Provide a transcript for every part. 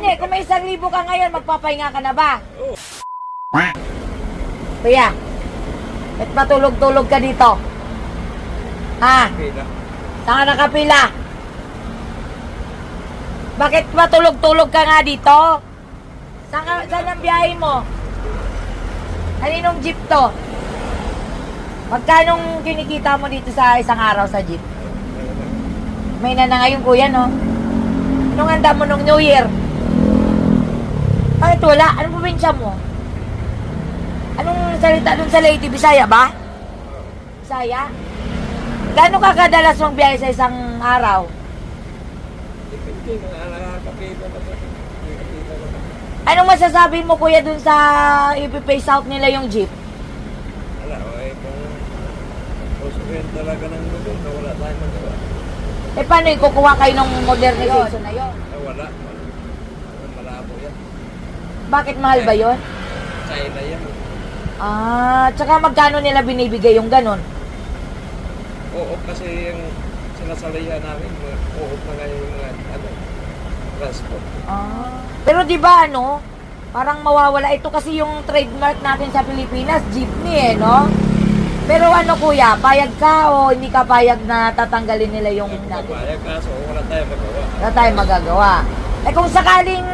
hindi. Kung may isang libo ka ngayon, magpapahinga ka na ba? Oo. Kuya, ba't matulog-tulog ka dito? Ha? Na. Saan ka nakapila? Bakit matulog-tulog ka nga dito? Saan, ka, saan ang biyahe mo? Kaninong jeep to? Magkanong kinikita mo dito sa isang araw sa jeep? May na na ngayon kuya, no? Anong handa mo nung New Year? Bakit wala? Anong probinsya mo? Anong salita dun sa Lady Bisaya ba? Bisaya? Gaano ka kadalas mong biyahe sa isang araw? Depende? Anong masasabi mo kuya dun sa ipipace out nila yung jeep? Wala, okay. Kung usuhin talaga ng gusto, wala tayong magawa. Eh paano kukuha kayo ng modernization na yon? Na wala. Malabo yan. Bakit mahal ba yon? China yan. Ah, tsaka magkano nila binibigay yung ganon? Oo, kasi yung sinasalihan namin, oo na ngayon yung mga ano, transport. Ah. Pero di ba ano, parang mawawala ito kasi yung trademark natin sa Pilipinas, jeepney eh, no? Pero ano kuya, payag ka o hindi ka payag na tatanggalin nila yung natin? Papayag kaso wala tayong magawa. Wala tayong magagawa. Eh kung sakaling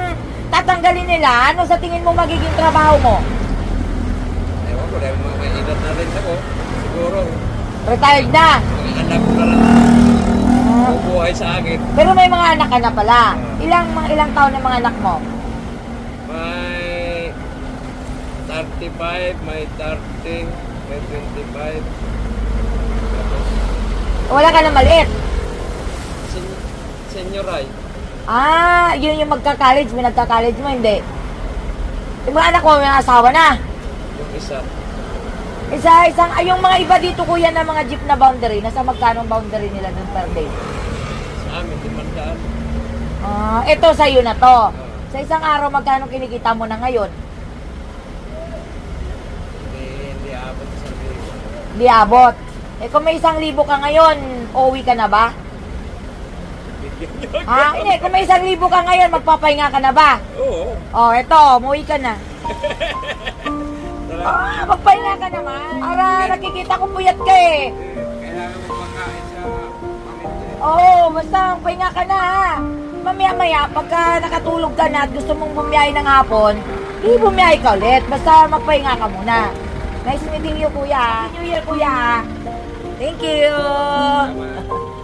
tatanggalin nila, ano sa tingin mo magiging trabaho mo? Ewan ko, dahil mga may edad na rin ako. Siguro, Retired na. mga anak ko na lang bubuhay sa akin. Pero may mga anak ka na pala. Ilang mga ilang taon na mga anak mo? May 35, may 30, may 25. Tapos, Wala ka na maliit. sen- senior ay. Ah, yun yung magka-college, may nagka-college mo, hindi. Yung mga anak mo, may asawa na. Yung isa, Isa, isang, ay, yung mga iba dito kuya na mga jeep na boundary, nasa magkano boundary nila dun per day? sa amin, limandaan. Ah, ito sa'yo na to. Sa isang araw, magkano kinikita mo na ngayon? Hindi, hindi abot sa libo. Di abot. Eh kung may isang libo ka ngayon, uuwi ka na ba? Ha? Hindi, kung may isang libo ka ngayon, magpapahinga ka na ba? Oo. Oh, eto, umuwi ka na. Talaga. Ah, magpahinga ka naman. Para nakikita ko puyat ka eh. Kailangan mo pagkain sa pamilya. Oo, basta pahinga ka na ha. Mamaya-maya, pagka nakatulog ka na at gusto mong bumiyahe ng hapon, di bumiyahe ka ulit. Basta magpahinga ka muna. Nice meeting you, kuya. Happy New Year, kuya. Thank you.